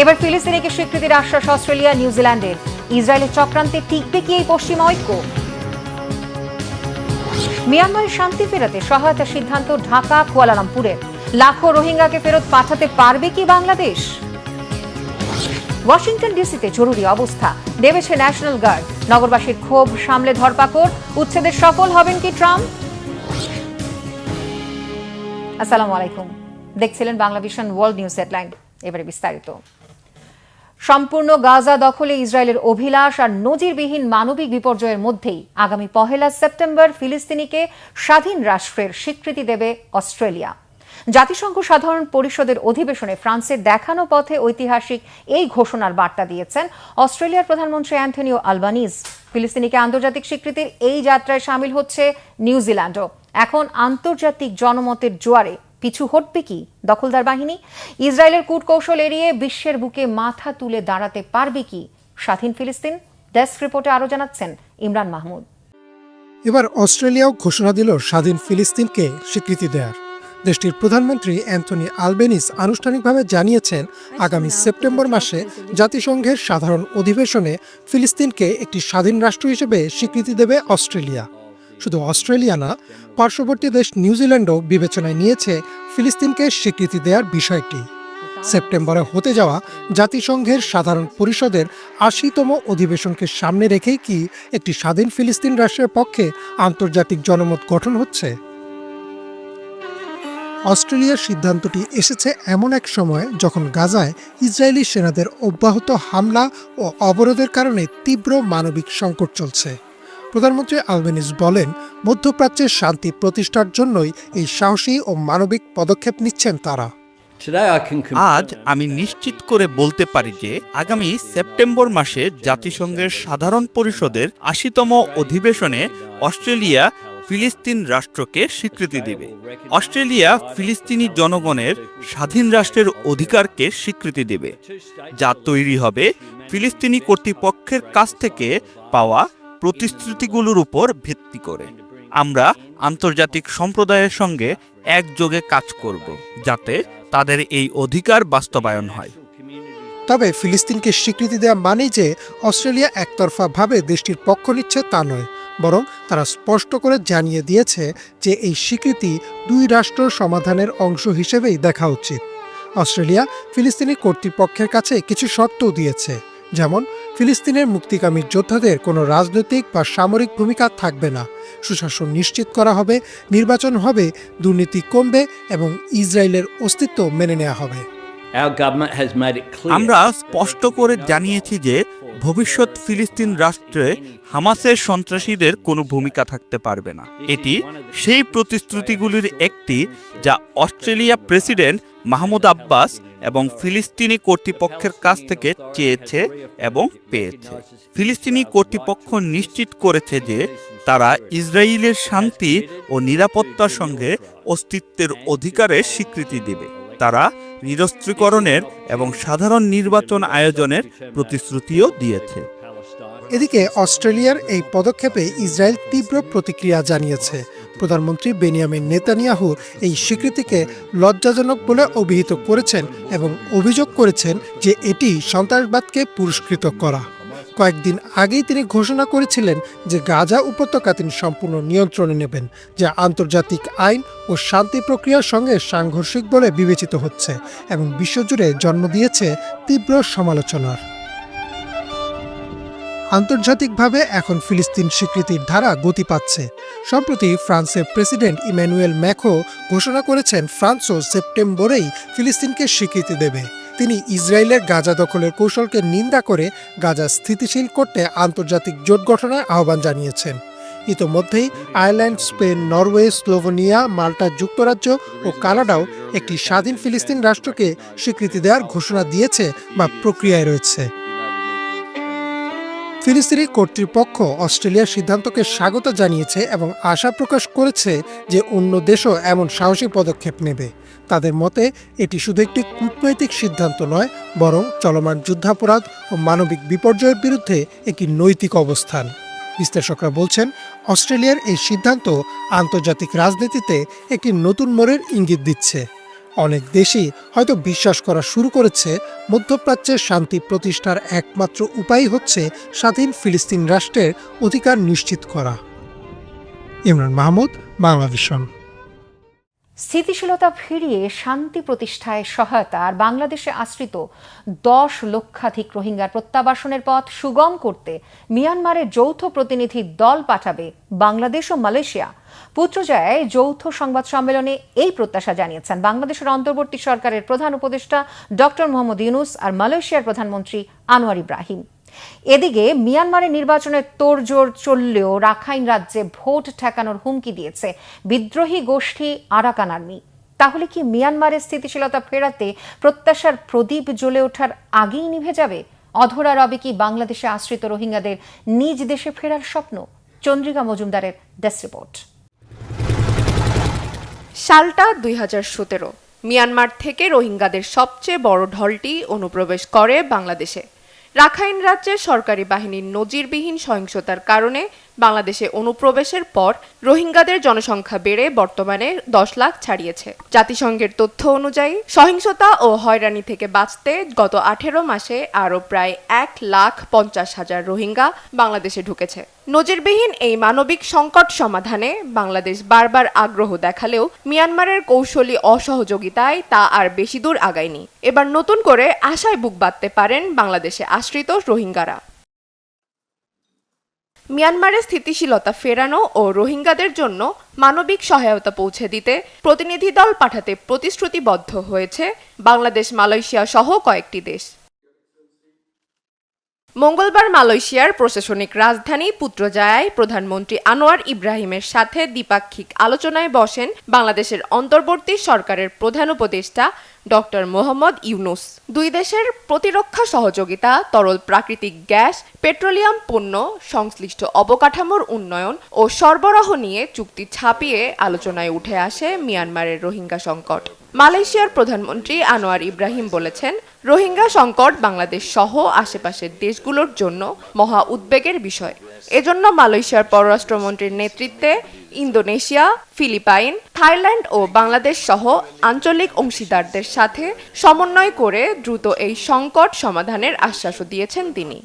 এবার ফিলিস্তিনিকে স্বীকৃতির আশ্বাস অস্ট্রেলিয়া নিউজিল্যান্ডের ইসরায়েলের চক্রান্তে টিকবে কি এই পশ্চিমা ঐক্য? মিয়ানমারে শান্তি ফেরাতে সহায়তা সিদ্ধান্ত ঢাকা কুয়ালালামপুরের লাখো রোহিঙ্গাকে ফেরত পাঠাতে পারবে কি বাংলাদেশ? ওয়াশিংটন ডিসিতে জরুরি অবস্থা, নেমেছে ন্যাশনাল গার্ড। নগরবাসীর ক্ষোভ সামলে ধরপাকড় উচ্ছেদে সফল হবেন কি ট্রাম্প? আসসালামু আলাইকুম। দেখছিলেন Bangla vision world news headline. এবারে বিস্তারিত। সম্পূর্ণ গাজা দখলে ইসরায়েলের অভিলাষ আর নজিরবিহীন মানবিক বিপর্যয়ের মধ্যেই আগামী পহেলা সেপ্টেম্বর ফিলিস্তিনিকে স্বাধীন রাষ্ট্রের স্বীকৃতি দেবে অস্ট্রেলিয়া। জাতিসংঘ সাধারণ পরিষদের অধিবেশনে ফ্রান্সের দেখানো পথে ঐতিহাসিক এই ঘোষণার বার্তা দিয়েছেন অস্ট্রেলিয়ার প্রধানমন্ত্রী অ্যান্থনিও আলবানিজ। ফিলিস্তিনিকে আন্তর্জাতিক স্বীকৃতির এই যাত্রায় সামিল হচ্ছে নিউজিল্যান্ডও। এখন আন্তর্জাতিক জনমতের জোয়ারে পিছু হটবে কি? দখলদার বাহিনী, ইসরায়েলের কূটকৌশল এড়িয়ে বিশ্বের বুকে মাথা তুলে দাঁড়াতে পারবে কি? স্বাধীন ফিলিস্তিন, ডেস্ক রিপোর্টে আরও জানাচ্ছেন ইমরান মাহমুদ। এবার অস্ট্রেলিয়াও ঘোষণা দিল স্বাধীন ফিলিস্তিনকে স্বীকৃতি দেওয়ার দেশটির প্রধানমন্ত্রী অ্যান্থনি আলবেনিস আনুষ্ঠানিকভাবে জানিয়েছেন, আগামী সেপ্টেম্বর মাসে জাতিসংঘের সাধারণ অধিবেশনে ফিলিস্তিনকে একটি স্বাধীন রাষ্ট্র হিসেবে স্বীকৃতি দেবে অস্ট্রেলিয়া। শুধু অস্ট্রেলিয়া না, পার্শ্ববর্তী দেশ নিউজিল্যান্ডও বিবেচনায় নিয়েছে ফিলিস্তিনকে স্বীকৃতি দেওয়ার বিষয়টি। সেপ্টেম্বরে হতে যাওয়া জাতিসংঘের সাধারণ পরিষদের আশিতম অধিবেশনকে সামনে রেখেই কি একটি স্বাধীন ফিলিস্তিন রাষ্ট্রের পক্ষে আন্তর্জাতিক জনমত গঠন হচ্ছে? অস্ট্রেলিয়ার সিদ্ধান্তটি এসেছে এমন এক সময় যখন গাজায় ইসরায়েলি সেনাদের অব্যাহত হামলা ও অবরোধের কারণে তীব্র মানবিক সংকট চলছে। প্রধানমন্ত্রী আলবেনিজ বলেন মধ্যপ্রাচ্যের শান্তি প্রতিষ্ঠার জন্যই এই সাহসী ও মানবিক পদক্ষেপ নিচ্ছেন তারা। Today I can আজ আমি নিশ্চিত করে বলতে পারি যে আগামী সেপ্টেম্বর মাসে জাতিসংঘের সাধারণ পরিষদের আশিতম অধিবেশনে অস্ট্রেলিয়া ফিলিস্তিন রাষ্ট্রকে স্বীকৃতি দেবে। অস্ট্রেলিয়া ফিলিস্তিনি জনগণের স্বাধীন রাষ্ট্রের অধিকারকে স্বীকৃতি দেবে। যা তৈরি হবে ফিলিস্তিনি কর্তৃপক্ষের কাছ থেকে পাওয়া প্রতিশ্রুতিগুলোর উপর ভিত্তি করে। আমরা আন্তর্জাতিক সম্প্রদায়ের সঙ্গে একযোগে কাজ করব যাতে তাদের এই অধিকার বাস্তবায়ন হয়। তবে ফিলিস্তিনকে স্বীকৃতি দেওয়া মানেই যে অস্ট্রেলিয়া একতরফাভাবে দেশটির পক্ষ নিচ্ছে তা নয়, বরং তারা স্পষ্ট করে জানিয়ে দিয়েছে যে এই স্বীকৃতি দুই রাষ্ট্র সমাধানের অংশ হিসেবেই দেখা উচিত। অস্ট্রেলিয়া ফিলিস্তিনি কর্তৃপক্ষের কাছে কিছু শর্তও দিয়েছে, যেমন ফিলিস্তিনের মুক্তিকামী যোদ্ধাদের কোনো রাজনৈতিক বা সামরিক ভূমিকা থাকবে না। সুশাসন নিশ্চিত করা হবে, নির্বাচন হবে, দুর্নীতি কমবে এবং ইসরায়েলের অস্তিত্ব মেনে নেওয়া হবে। আমরা স্পষ্ট করে জানিয়েছি যে ভবিষ্যৎ ফিলিস্তিন রাষ্ট্রে হামাসের সন্ত্রাসীদের কোনো ভূমিকা থাকতে পারবে না। এটি সেই প্রতিশ্রুতিগুলির একটি যা অস্ট্রেলিয়া প্রেসিডেন্ট মাহমুদ আব্বাস এবং ফিলিস্তিনি কর্তৃপক্ষের কাছ থেকে চেয়েছে এবং পেয়েছে। ফিলিস্তিনি কর্তৃপক্ষ নিশ্চিত করেছে যে তারা ইসরায়েলের শান্তি ও নিরাপত্তার সঙ্গে অস্তিত্বের অধিকারের স্বীকৃতি দেবে। তারা নিরস্ত্রীকরণের এবং সাধারণ নির্বাচন আয়োজনের প্রতিশ্রুতিও দিয়েছে। এদিকে অস্ট্রেলিয়ার এই পদক্ষেপে ইসরায়েল তীব্র প্রতিক্রিয়া জানিয়েছে। প্রধানমন্ত্রী বেনিয়ামিন নেতানিয়াহু এই স্বীকৃতিকে লজ্জাজনক বলে অভিহিত করেছেন এবং অভিযোগ করেছেন যে এটি সন্ত্রাসবাদকে পুরস্কৃত করা। কয়েকদিন আগেই তিনি ঘোষণা করেছিলেন যে গাজা উপত্যকা তিনি সম্পূর্ণ নিয়ন্ত্রণে নেবেন, যা আন্তর্জাতিক আইন ও শান্তি প্রক্রিয়ার সঙ্গে সাংঘর্ষিক বলে বিবেচিত হচ্ছে এবং বিশ্বজুড়ে জন্ম দিয়েছে তীব্র সমালোচনার। আন্তর্জাতিকভাবে এখন ফিলিস্তিন স্বীকৃতির ধারা গতি পাচ্ছে। সম্প্রতি ফ্রান্সের প্রেসিডেন্ট ইম্যানুয়েল ম্যাখো ঘোষণা করেছেন, ফ্রান্সও সেপ্টেম্বরেই ফিলিস্তিনকে স্বীকৃতি দেবে। তিনি ইসরায়েলের গাজা দখলের কৌশলকে নিন্দা করে গাজা স্থিতিশীল করতে আন্তর্জাতিক জোট গঠনের আহ্বান জানিয়েছেন। ইতোমধ্যেই Ireland, Spain, Norway, Slovenia, Malta যুক্তরাজ্য ও কানাডাও একটি স্বাধীন ফিলিস্তিন রাষ্ট্রকে স্বীকৃতি দেওয়ার ঘোষণা দিয়েছে বা প্রক্রিয়ায় রয়েছে। ফিলিস্তিনি কর্তৃপক্ষ অস্ট্রেলিয়ার সিদ্ধান্তকে স্বাগত জানিয়েছে এবং আশা প্রকাশ করেছে যে অন্য দেশও এমন সাহসী পদক্ষেপ নেবে। তাদের মতে, এটি শুধু একটি কূটনৈতিক সিদ্ধান্ত নয়, বরং চলমান যুদ্ধাপরাধ ও মানবিক বিপর্যয়ের বিরুদ্ধে একটি নৈতিক অবস্থান। বিশ্লেষকরা বলছেন, অস্ট্রেলিয়ার এই সিদ্ধান্ত আন্তর্জাতিক রাজনীতিতে একটি নতুন মোড়ের ইঙ্গিত দিচ্ছে। অনেক দেশই হয়তো বিশ্বাস করা শুরু করেছে, মধ্যপ্রাচ্যের শান্তি প্রতিষ্ঠার একমাত্র উপায় হচ্ছে স্বাধীন ফিলিস্তিন রাষ্ট্রের অধিকার নিশ্চিত করা। ইমরান মাহমুদ বাংলাভিশন স্থিতিশীলতা ফিরিয়ে শান্তি প্রতিষ্ঠায় সহায়তা আর বাংলাদেশে আশ্রিত দশ লক্ষাধিক রোহিঙ্গার প্রত্যাবাসনের পথ সুগম করতে মিয়ানমারের যৌথ প্রতিনিধি দল পাঠাবে বাংলাদেশ ও মালয়েশিয়া। পুত্রজয়ায় যৌথ সংবাদ সম্মেলনে এই প্রত্যাশা জানিয়েছেন। বাংলাদেশের অন্তর্বর্তী সরকারের প্রধান উপদেষ্টা ডক্টর মোহাম্মদ ইউনুস আর মালয়েশিয়ার প্রধানমন্ত্রী আনোয়ার ইব্রাহিম। এদিকে মিয়ানমারের নির্বাচনের তোড়জোড় চললেও রাখাইন রাজ্যে ভোট ঠেকানোর হুমকি দিয়েছে বিদ্রোহী গোষ্ঠী আরাকান আর্মি তাহলে কি মিয়ানমারের স্থিতিশীলতা ফেরাতে প্রত্যাশার প্রদীপ জ্বলে ওঠার আগেই নিভে যাবে? অধরা রবে কি বাংলাদেশে আশ্রিত রোহিঙ্গাদের নিজ দেশে ফেরার স্বপ্ন? চন্দ্রিকা মজুমদারের ডেস্ক রিপোর্ট। সালটা দুই হাজার সতেরো, মিয়ানমার থেকে রোহিঙ্গাদের সবচেয়ে বড় ঢলটি অনুপ্রবেশ করে বাংলাদেশে। রাখাইন রাজ্যের সরকারি বাহিনীর নজিরবিহীন সহিংসতার কারণে বাংলাদেশে অনুপ্রবেশের পর রোহিঙ্গাদের জনসংখ্যা বেড়ে বর্তমানে দশ লাখ ছাড়িয়েছে। জাতিসংঘের তথ্য অনুযায়ী, সহিংসতা ও হয়রানি থেকে বাঁচতে গত আঠেরো মাসে আরও প্রায় এক লাখ পঞ্চাশ হাজার রোহিঙ্গা বাংলাদেশে ঢুকেছে। নজিরবিহীন এই মানবিক সংকট সমাধানে বাংলাদেশ বারবার আগ্রহ দেখালেও মিয়ানমারের কৌশলী অসহযোগিতায় তা আর বেশি দূর আগায়নি। এবার নতুন করে আশায় বুক বাঁধতে পারেন বাংলাদেশে আশ্রিত রোহিঙ্গারা। মিয়ানমারে স্থিতিশীলতা ফেরানো ও রোহিঙ্গাদের জন্য মানবিক সহায়তা পৌঁছে দিতে প্রতিনিধি দল পাঠাতে প্রতিশ্রুতিবদ্ধ হয়েছে বাংলাদেশ মালয়েশিয়া সহ কয়েকটি দেশ। মঙ্গলবার মালয়েশিয়ার প্রশাসনিক রাজধানী পুত্রজায়ায় প্রধানমন্ত্রী আনোয়ার ইব্রাহিমের সাথে দ্বিপাক্ষিক আলোচনায় বসেন বাংলাদেশের অন্তর্বর্তী সরকারের প্রধান উপদেষ্টা ডক্টর মোহাম্মদ ইউনুস। দুই দেশের প্রতিরক্ষা সহযোগিতা, তরল প্রাকৃতিক গ্যাস, পেট্রোলিয়াম পণ্য, সংশ্লিষ্ট অবকাঠামোর উন্নয়ন ও সরবরাহ নিয়ে চুক্তি ছাপিয়ে আলোচনায় উঠে আসে মিয়ানমারের রোহিঙ্গা সংকট। মালয়েশিয়ার প্রধানমন্ত্রী আনোয়ার ইব্রাহিম বলেছেন, রোহিঙ্গা সংকট বাংলাদেশ সহ আশেপাশের দেশগুলোর জন্য মহা উদ্বেগের বিষয়। এজন্য মালয়েশিয়ার পররাষ্ট্রমন্ত্রীর নেতৃত্বে ইন্দোনেশিয়া, ফিলিপাইন, থাইল্যান্ড ও বাংলাদেশ সহ আঞ্চলিক অংশীদারদের সাথে সমন্বয় করে দ্রুত এই সংকট সমাধানের আশ্বাসও দিয়েছেন তিনি।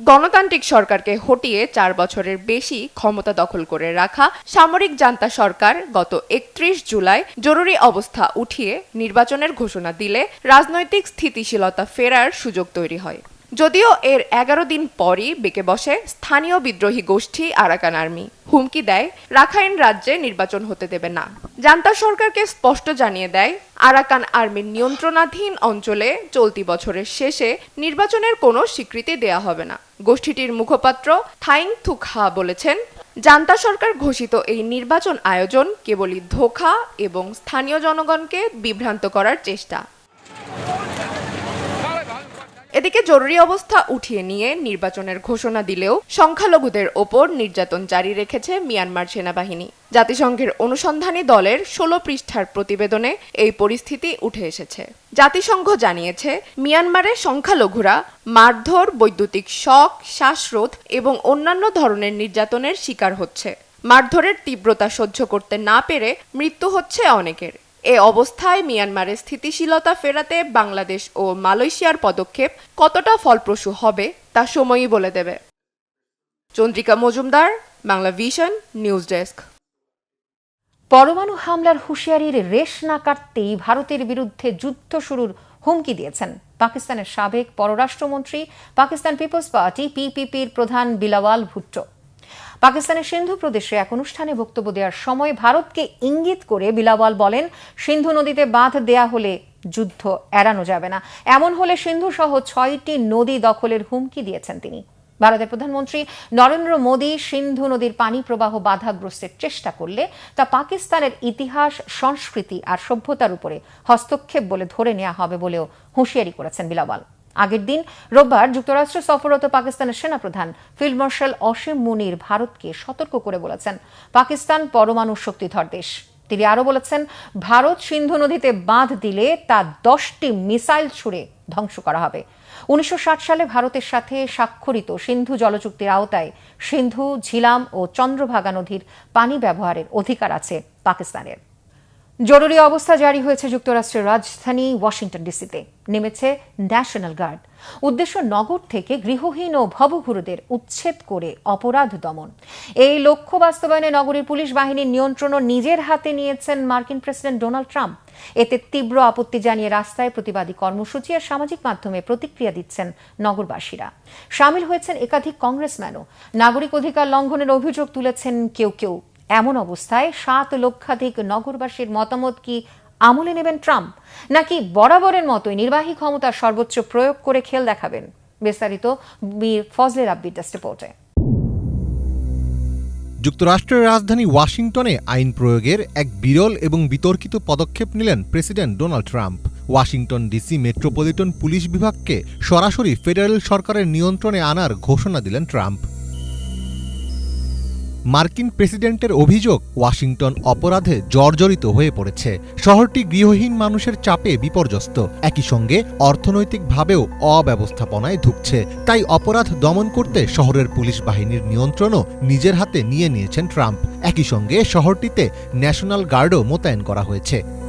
গণতান্ত্রিক সরকারকে হটিয়ে চার বছরের বেশি ক্ষমতা দখল করে রাখা সামরিক জান্তা সরকার গত একত্রিশ জুলাই জরুরি অবস্থা উঠিয়ে নির্বাচনের ঘোষণা দিলে রাজনৈতিক স্থিতিশীলতা ফেরার সুযোগ তৈরি হয়। যদিও এর এগারো দিন পরই বেঁকে বসে স্থানীয় বিদ্রোহী গোষ্ঠী আরাকান আর্মি। হুমকি দেয়, রাখাইন রাজ্যে নির্বাচন হতে দেবে না। জান্তা সরকারকে স্পষ্ট জানিয়ে দেয়, আরাকান আর্মির নিয়ন্ত্রণাধীন অঞ্চলে চলতি বছরের শেষে নির্বাচনের কোনো স্বীকৃতি দেয়া হবে না। গোষ্ঠীটির মুখপাত্র থাইং থুকহা বলেছেন, জান্তা সরকার ঘোষিত এই নির্বাচন আয়োজন কেবলই ধোখা এবং স্থানীয় জনগণকে বিভ্রান্ত করার চেষ্টা। এদিকে জরুরি অবস্থা উঠিয়ে নিয়ে নির্বাচনের ঘোষণা দিলেও সংখ্যালঘুদের ওপর নির্যাতন জারি রেখেছে মিয়ানমার সেনাবাহিনী। জাতিসংঘের অনুসন্ধানী দলের ষোলো পৃষ্ঠার প্রতিবেদনে এই পরিস্থিতি উঠে এসেছে। জাতিসংঘ জানিয়েছে মিয়ানমারের সংখ্যালঘুরা মারধর, বৈদ্যুতিক শক, শ্বাসরোধ এবং অন্যান্য ধরনের নির্যাতনের শিকার হচ্ছে। মারধরের তীব্রতা সহ্য করতে না পেরে মৃত্যু হচ্ছে অনেকের। এ অবস্থায় মিয়ানমারের স্থিতিশীলতা ফেরাতে বাংলাদেশ ও মালয়েশিয়ার পদক্ষেপ কতটা ফলপ্রসূ হবে তা সময়ই বলে দেবে। Chandrika Majumdar, Bangla vision, news desk. পরমাণু হামলার হুঁশিয়ারির রেশ না কাটতেই ভারতের বিরুদ্ধে যুদ্ধ শুরুর হুমকি দিয়েছেন পাকিস্তানের সাবেক পররাষ্ট্রমন্ত্রী, পাকিস্তান পিপলস পার্টি, পিপিপির প্রধান বিলাওয়াল ভুট্টো। পাকিস্তানের সিন্ধু প্রদেশে এক অনুষ্ঠানে বক্তব্য দেওয়ার সময় ভারতকে ইঙ্গিত করে বিলাওয়াল বলেন, সিন্ধু নদীতে বাঁধ দেয়া হলে যুদ্ধ এড়ানো যাবে না। এমন হলে সিন্ধু সহ ছয়টি নদী দখলের হুমকি দিয়েছেন তিনি। ভারতের প্রধানমন্ত্রী নরেন্দ্র মোদী সিন্ধু নদীর পানি প্রবাহ বাধাগ্রস্তের চেষ্টা করলে তা পাকিস্তানের ইতিহাস, সংস্কৃতি আর সভ্যতার উপরে হস্তক্ষেপ বলে ধরে নেওয়া হবে বলেও হুঁশিয়ারি করেছেন বিলাওয়াল। আগের দিন রোববার যুক্তরাষ্ট্র সফররত পাকিস্তানের সেনাপ্রধান ফিল্ড মার্শাল অসীম মুনির ভারতকে সতর্ক করে বলেছেন, পাকিস্তান পরমাণু শক্তিধর দেশ। তিনি আরও বলেছেন, ভারত সিন্ধু নদীতে বাঁধ দিলে তা দশটি মিসাইল ছুড়ে ধ্বংস করা হবে। উনিশশো ষাট সালে ভারতের সাথে স্বাক্ষরিত সিন্ধু জলচুক্তির আওতায় সিন্ধু, ঝিলাম ও চন্দ্রভাগা নদীর পানি ব্যবহারের অধিকার আছে পাকিস্তানের। জরুরি অবস্থা জারি হয়েছে যুক্তরাষ্ট্রের রাজধানী ওয়াশিংটন ডিসিতে। নেমেছে ন্যাশনাল গার্ড। উদ্দেশ্য নগর থেকে গৃহহীন ও ভবঘুরুদের উচ্ছেদ করে অপরাধ দমন। এই লক্ষ্য বাস্তবায়নে নগরীর পুলিশ বাহিনীর নিয়ন্ত্রণও নিজের হাতে নিয়েছেন মার্কিন প্রেসিডেন্ট ডোনাল্ড ট্রাম্প। এতে তীব্র আপত্তি জানিয়ে রাস্তায় প্রতিবাদী কর্মসূচি আর সামাজিক মাধ্যমে প্রতিক্রিয়া দিচ্ছেন নগরবাসীরা। সামিল হয়েছেন একাধিক কংগ্রেসম্যানও। নাগরিক অধিকার লঙ্ঘনের অভিযোগ তুলেছেন কেউ কেউ। এমন অবস্থায় সাত লক্ষাধিক নগরবাসীর মতামত কি আমলে নেবেন ট্রাম্প? নাকি বরাবরের মতোই নির্বাহী ক্ষমতার সর্বোচ্চ প্রয়োগ করে খেল দেখাবেন? বিস্তারিত বীর ফজলে রাব্বির টেস্ট রিপোর্টে। যুক্তরাষ্ট্রের রাজধানী ওয়াশিংটনে আইন প্রয়োগের এক বিরল এবং বিতর্কিত পদক্ষেপ নিলেন president Donald Trump. Washington DC metropolitan police বিভাগকে সরাসরি ফেডারেল সরকারের নিয়ন্ত্রণে আনার ঘোষণা দিলেন ট্রাম্প। মার্কিন প্রেসিডেন্টের অভিযোগ ওয়াশিংটন অপরাধে জর্জরিত হয়ে পড়েছে। শহরটি গৃহহীন মানুষের চাপে বিপর্যস্ত। একই সঙ্গে অর্থনৈতিকভাবেও অব্যবস্থাপনায় ধুকছে। তাই অপরাধ দমন করতে শহরের পুলিশ বাহিনীর নিয়ন্ত্রণও নিজের হাতে নিয়ে নিয়েছেন ট্রাম্প। একই সঙ্গে শহরটিতে ন্যাশনাল গার্ডও মোতায়েন করা হয়েছে।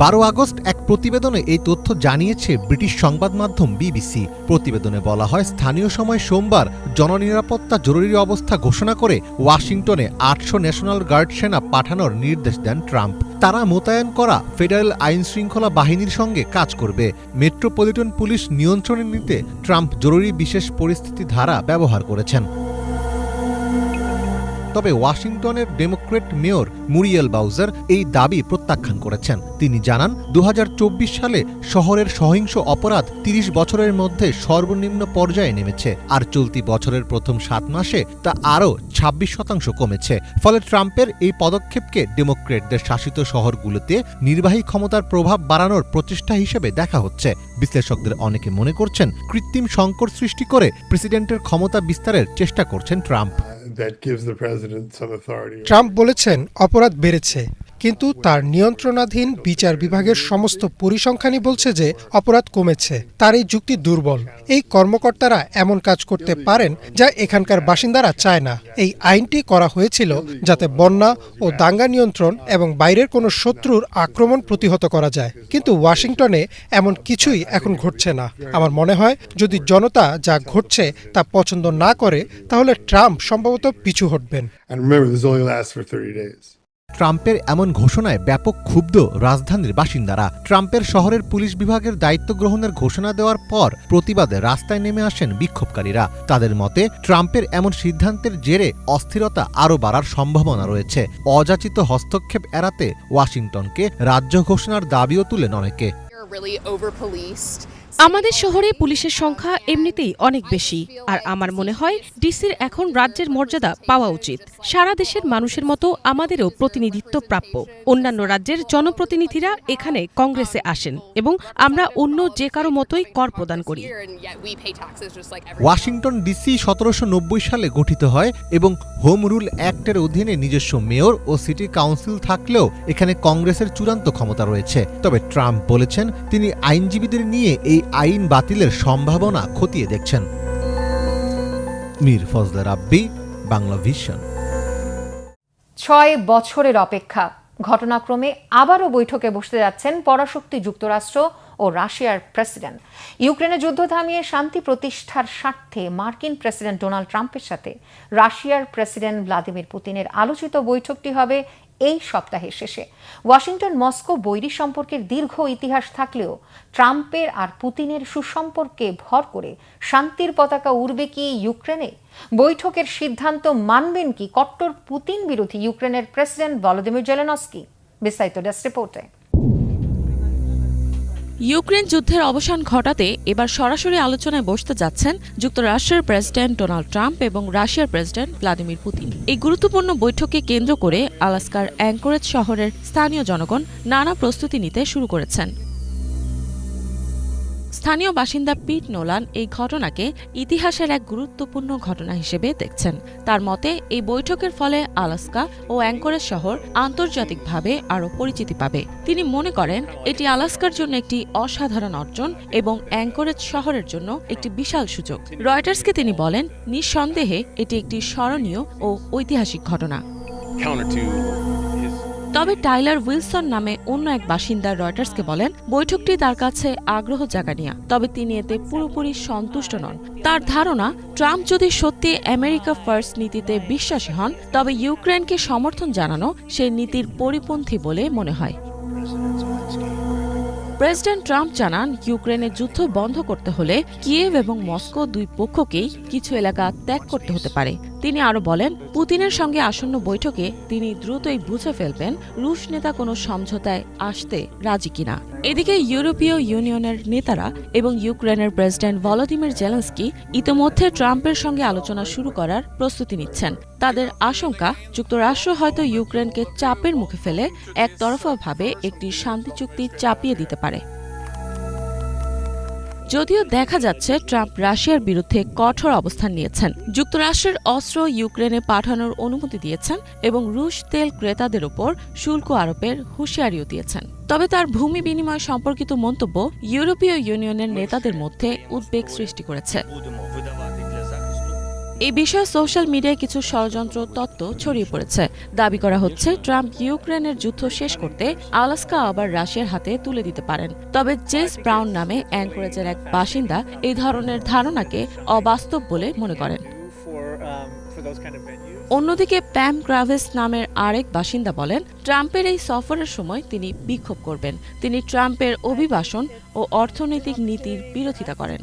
বারো আগস্ট এক প্রতিবেদনে এই তথ্য জানিয়েছে ব্রিটিশ সংবাদ মাধ্যম বিবিসি। প্রতিবেদনে বলা হয়, স্থানীয় সময় সোমবার জননিরাপত্তা জরুরি অবস্থা ঘোষণা করে ওয়াশিংটনে আটশো ন্যাশনাল গার্ড সেনা পাঠানোর নির্দেশ দেন ট্রাম্প। তারা মোতায়েন করা ফেডারেল আইন শৃঙ্খলা বাহিনীর সঙ্গে কাজ করবে। মেট্রোপলিটন পুলিশ নিয়ন্ত্রণে নিতে ট্রাম্প জরুরি বিশেষ পরিস্থিতি ধারা ব্যবহার করেছেন। তবে ওয়াশিংটনের ডেমোক্রেট মেয়র মুরিয়েল বাউজার এই দাবি প্রত্যাখ্যান করেছেন। তিনি জানান দু হাজার চব্বিশ সালে শহরের সহিংস অপরাধ ৩০ বছরের মধ্যে সর্বনিম্ন পর্যায়ে নেমেছে আর চলতি বছরের প্রথম সাত মাসে তা আরও ২৬ শতাংশ কমেছে। ফলে ট্রাম্পের এই পদক্ষেপকে ডেমোক্রেটদের শাসিত শহরগুলোতে নির্বাহী ক্ষমতার প্রভাব বাড়ানোর প্রচেষ্টা হিসেবে দেখা হচ্ছে। বিশ্লেষকদের অনেকে মনে করছেন কৃত্রিম সংকট সৃষ্টি করে প্রেসিডেন্টের ক্ষমতা বিস্তারের চেষ্টা করছেন ট্রাম্প. ট্রাম্প বলেছেন অপরাধ বেড়েছে। কিন্তু তার নিয়ন্ত্রণাধীন বিচার বিভাগের সমস্ত পরিসংখ্যানই বলছে যে অপরাধ কমেছে তার এই যুক্তি দুর্বল। এই কর্মকর্তারা এমন কাজ করতে পারেন যা এখানকার বাসিন্দারা চায় না। এই আইনটি করা হয়েছিল যাতে বন্যা ও দাঙ্গা নিয়ন্ত্রণ এবং বাইরের কোনো শত্রুর আক্রমণ প্রতিহত করা যায়। কিন্তু ওয়াশিংটনে এমন কিছুই এখন ঘটছে না। আমার মনে হয় যদি জনতা যা ঘটছে তা পছন্দ না করে তাহলে ট্রাম্প সম্ভবত পিছু হটবেন। And remember, this only lasts for 30 days. ট্রাম্পের এমন ঘোষণায় ব্যাপক ক্ষুব্ধ রাজধানীর বাসিন্দারা। ট্রাম্পের শহরের পুলিশ বিভাগের দায়িত্ব গ্রহণের ঘোষণা দেওয়ার পর প্রতিবাদে রাস্তায় নেমে আসেন বিক্ষোভকারীরা। তাদের মতে, ট্রাম্পের এমন সিদ্ধান্তের জেরে অস্থিরতা আরও বাড়ার সম্ভাবনা রয়েছে। অযাচিত হস্তক্ষেপ এড়াতে ওয়াশিংটনকে রাজ্য ঘোষণার দাবিও তুলেন অনেকে। Really over policed. আমাদের শহরে পুলিশের সংখ্যা এমনিতেই অনেক বেশি আর আমার মনে হয় ডিসির এখন রাজ্যের মর্যাদা পাওয়া উচিত সারা দেশের মানুষের মতো আমাদেরও প্রতিনিধিত্ব প্রাপ্য অন্যান্য রাজ্যের জনপ্রতিনিধিরা এখানে কংগ্রেসে আসেন এবং আমরা অন্য যে কারও মতোই কর প্রদান করি. ওয়াশিংটন ডিসি সতেরোশো নব্বই সালে গঠিত হয় এবং হোম রুল অ্যাক্টের অধীনে নিজস্ব মেয়র ও সিটি কাউন্সিল থাকলেও এখানে কংগ্রেসের চূড়ান্ত ক্ষমতা রয়েছে। তবে ট্রাম্প বলেছেন, তিনি আইনজীবীদের নিয়ে এই আইন বাতিলের সম্ভাবনা খতিয়ে দেখছেন। মীর ফজলে রাব্বি, বাংলা ভিশন। ছয় বছরের অপেক্ষা। ঘটনাক্রমে আবারও বৈঠকে বসতে যাচ্ছেন পরাশক্তি যুক্তরাষ্ট্র ও রাশিয়ার প্রেসিডেন্ট। ইউক্রেনে যুদ্ধ থামিয়ে শান্তি প্রতিষ্ঠার স্বার্থে মার্কিন প্রেসিডেন্ট ডোনাল্ড ট্রাম্পের সাথে রাশিয়ার প্রেসিডেন্ট ভ্লাদিমির পুতিনের আলোচিত বৈঠকটি হবে এই সপ্তাহের শেষে। ওয়াশিংটন মস্কো বৈরী সম্পর্কের দীর্ঘ ইতিহাস থাকলেও ট্রাম্পের আর পুতিনের সুসম্পর্কে ভর করে শান্তির পতাকা উড়বে কি ইউক্রেনে? বৈঠকের সিদ্ধান্ত মানবেন কি কট্টর পুতিন বিরোধী ইউক্রেনের প্রেসিডেন্ট ভলোদিমির জেলেনস্কি? বিস্তারিত ডেস্ক রিপোর্টে। ইউক্রেন যুদ্ধের অবসান ঘটাতে এবার সরাসরি আলোচনায় বসতে যাচ্ছেন যুক্তরাষ্ট্রের প্রেসিডেন্ট ডোনাল্ড ট্রাম্প এবং রাশিয়ার প্রেসিডেন্ট ভ্লাদিমির পুতিন। এই গুরুত্বপূর্ণ বৈঠককে কেন্দ্র করে আলাস্কার অ্যাঙ্করেজ শহরের স্থানীয় জনগণ নানা প্রস্তুতি নিতে শুরু করেছেন। স্থানীয় বাসিন্দা পিট নোলান এই ঘটনাকে ইতিহাসের এক গুরুত্বপূর্ণ ঘটনা হিসেবে দেখছেন। তার মতে, এই বৈঠকের ফলে আলাস্কা ও অ্যাঙ্করেজ শহর আন্তর্জাতিকভাবে আরও পরিচিতি পাবে। তিনি মনে করেন, এটি আলাস্কার জন্য একটি অসাধারণ অর্জন এবং অ্যাঙ্করেজ শহরের জন্য একটি বিশাল সুযোগ। রয়টার্সকে তিনি বলেন, নিঃসন্দেহে এটি একটি স্মরণীয় ও ঐতিহাসিক ঘটনা। তবে টাইলার উইলসন নামে অন্য এক বাসিন্দা রয়টার্সকে বলেন, বৈঠকটি তার কাছে আগ্রহ জাগানিয়া, তবে তিনি এতে পুরোপুরি সন্তুষ্ট নন। তার ধারণা, ট্রাম্প যদি সত্যি আমেরিকা ফার্স্ট নীতিতে বিশ্বাসী হন, তবে ইউক্রেনকে সমর্থন জানানো সেই নীতির পরিপন্থী বলে মনে হয়। প্রেসিডেন্ট ট্রাম্প জানান ইউক্রেনের যুদ্ধ বন্ধ করতে হলে কিয়েভ এবং মস্কো দুই পক্ষকেই কিছু এলাকা ত্যাগ করতে হতে পারে। তিনি আরও বলেন, পুতিনের সঙ্গে আসন্ন বৈঠকে তিনি দ্রুতই বুঝে ফেলবেন রুশ নেতা কোনো সমঝোতায় আসতে রাজি কিনা। এদিকে ইউরোপীয় ইউনিয়নের নেতারা এবং ইউক্রেনের প্রেসিডেন্ট ভলোদিমির জেলেন্সকি ইতোমধ্যে ট্রাম্পের সঙ্গে আলোচনা শুরু করার প্রস্তুতি নিচ্ছেন। তাদের আশঙ্কা, যুক্তরাষ্ট্র হয়তো ইউক্রেনকে চাপের মুখে ফেলে একতরফাভাবে একটি শান্তি চুক্তি চাপিয়ে দিতে পারে। যদিও দেখা যাচ্ছে ট্রাম্প রাশিয়ার বিরুদ্ধে কঠোর অবস্থান নিয়েছেন। যুক্তরাষ্ট্রের অস্ত্র ইউক্রেনে পাঠানোর অনুমতি দিয়েছেন এবং রুশ তেল ক্রেতাদের ওপর শুল্ক আরোপের হুঁশিয়ারিও দিয়েছেন। তবে তার ভূমি বিনিময় সম্পর্কিত মন্তব্য ইউরোপীয় ইউনিয়নের নেতাদের মধ্যে উদ্বেগ সৃষ্টি করেছে। এই বিষয়ে সোশ্যাল মিডিয়ায় কিছু ষড়যন্ত্র তত্ত্ব ছড়িয়ে পড়েছে। দাবি করা হচ্ছে, ট্রাম্প ইউক্রেনের যুদ্ধ শেষ করতে আলাস্কা আবার রাশিয়ার হাতে তুলে দিতে পারেন। তবে জেস ব্রাউন নামে অ্যাঙ্করেজের এক বাসিন্দা এই ধরনের ধারণাকে অবাস্তব বলে মনে করেন। অন্যদিকে প্যাম গ্রাভেস নামের আরেক বাসিন্দা বলেন, ট্রাম্পের এই সফরের সময় তিনি বিক্ষোভ করবেন। তিনি ট্রাম্পের অভিবাসন ও অর্থনৈতিক নীতির বিরোধিতা করেন।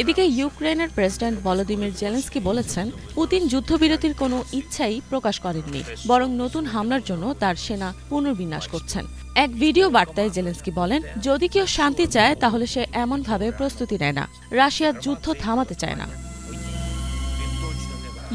এদিকে ইউক্রেনের প্রেসিডেন্ট ভলোদিমির জেলেন্সকি বলেছেন, পুতিন যুদ্ধবিরতির কোনো ইচ্ছাই প্রকাশ করেননি, বরং নতুন হামলার জন্য তার সেনা পুনর্বিন্যাস করছেন। এক ভিডিও বার্তায় জেলেন্সকি বলেন, যদি কেউ শান্তি চায়, তাহলে সে এমনভাবে প্রস্তুতি নেয় না। রাশিয়া যুদ্ধ থামাতে চায় না।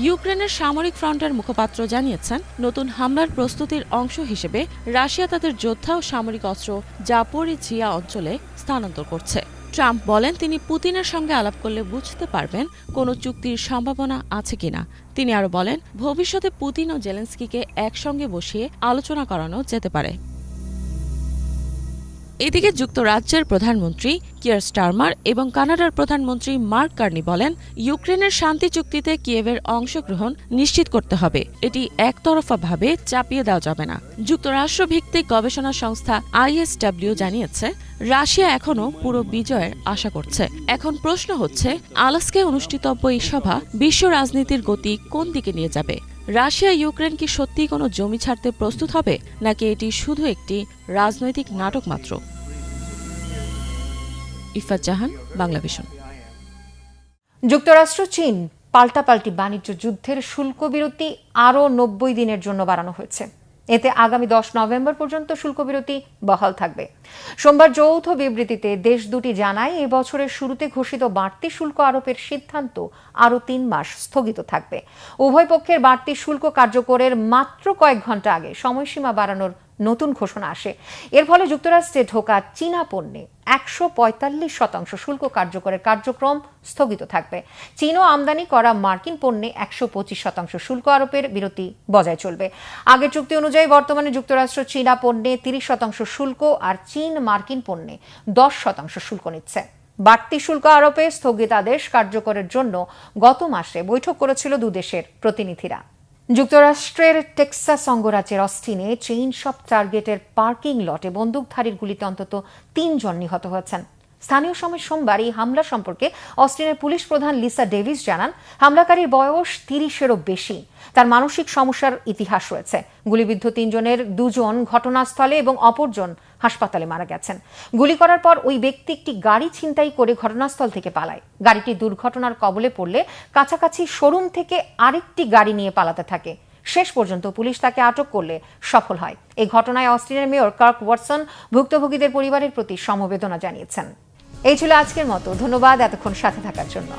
ইউক্রেনের সামরিক ফ্রন্টের মুখপাত্র জানিয়েছেন, নতুন হামলার প্রস্তুতির অংশ হিসেবে রাশিয়া তাদের যোদ্ধা ও সামরিক অস্ত্র জাপোরিঝিয়া অঞ্চলে স্থানান্তর করছে। ট্রাম্প বলেন, তিনি পুতিনের সঙ্গে আলাপ করলে বুঝতে পারবেন কোনো চুক্তির সম্ভাবনা আছে কিনা। তিনি আরও বলেন, ভবিষ্যতে পুতিন ও জেলেন্সকিকে একসঙ্গে বসিয়ে আলোচনা করানো যেতে পারে। এদিকে যুক্তরাজ্যের প্রধানমন্ত্রী কিয়ার স্টারমার এবং কানাডার প্রধানমন্ত্রী মার্ক কার্নি বলেন, ইউক্রেনের শান্তি চুক্তিতে কিয়েভের অংশগ্রহণ নিশ্চিত করতে হবে। এটি একতরফাভাবে চাপিয়ে দেওয়া যাবে না। যুক্তরাষ্ট্র ভিত্তিক গবেষণা সংস্থা আইএসডব্লিউ জানিয়েছে, রাশিয়া এখনও পুরো বিজয়ের আশা করছে। এখন প্রশ্ন হচ্ছে আলাস্কে অনুষ্ঠিতব্য এই সভা বিশ্ব রাজনীতির গতি কোন দিকে নিয়ে যাবে? রাশিয়া ইউক্রেন কি সত্যি কোনো জমি ছাড়তে প্রস্তুত হবে, নাকি এটি শুধু একটি রাজনৈতিক নাটক মাত্র? ইফাত জাহান, বাংলা ভিশন। যুক্তরাষ্ট্র, চীন পাল্টাপাল্টি বাণিজ্য যুদ্ধের শুল্ক বিরতি আরও নব্বই দিনের জন্য বাড়ানো হয়েছে। এতে আগামী দশ নভেম্বর পর্যন্ত শুল্ক বিরতি বহাল থাকবে। সোমবার যৌথ বিবৃতিতে দেশ দুটি জানায়, এ বছরের শুরুতে ঘোষিত বাড়তি শুল্ক আরোপের সিদ্ধান্ত আরও তিন মাস স্থগিত থাকবে। উভয় পক্ষের বাড়তি শুল্ক কার্যকরের মাত্র কয়েক ঘণ্টা আগে সময়সীমা বাড়ানোর নতুন ঘোষণা আসে। এর ফলে যুক্তরাষ্ট্রে ঢোকা চীনা পণ্যে একশো পঁয়তাল্লিশ শতাংশ শুল্ক কার্যকরের কার্যক্রম স্থগিত থাকবে। চীনও আমদানি করা মার্কিন পণ্যে একশো পঁচিশ শতাংশ শুল্ক আরোপের বিরতি বজায় চলবে। আগের চুক্তি অনুযায়ী বর্তমানে যুক্তরাষ্ট্র চীনা পণ্যে তিরিশ শতাংশ শুল্ক আর চীন মার্কিন পণ্যে দশ শতাংশ শুল্ক নিচ্ছে। বাড়তি শুল্ক আরোপে স্থগিতাদেশ কার্যকরের জন্য গত মাসে বৈঠক করেছিল দুদেশের প্রতিনিধিরা। যুক্তরাষ্ট্রের টেক্সাস অঙ্গরাজ্যের অস্টিনে চেইন শপ টার্গেটের পার্কিং লটে বন্দুকধারীর গুলিতে অন্তত তিনজন নিহত হয়েছেন। স্থানীয় সময় সোমবার এই হামলা সম্পর্কে অস্টিনের পুলিশ প্রধান লিসা ডেভিস জানান, হামলাকারীর বয়স তিরিশেরও বেশি। তার মানসিক সমস্যার ইতিহাস রয়েছে। গুলিবিদ্ধ তিনজনের দুজন ঘটনাস্থলে এবং অপরজন হাসপাতালে মারা গেছেন। গুলি করার পর ওই ব্যক্তি একটি গাড়ি ছিনতাই করে ঘটনাস্থল থেকে পালায়। গাড়িটি দুর্ঘটনার কবলে পড়লে কাছাকাছি শোরুম থেকে আরেকটি গাড়ি নিয়ে পালাতে থাকে। শেষ পর্যন্ত পুলিশ তাকে আটক করলে সফল হয়। এই ঘটনায় অস্ট্রেলিয়ার মেয়র কার্ক ওয়াটসন ভুক্তভোগীদের পরিবারের প্রতি সমবেদনা জানিয়েছেন। এই ছিল আজকের মতো। ধন্যবাদ এতক্ষণ সাথে থাকার জন্য।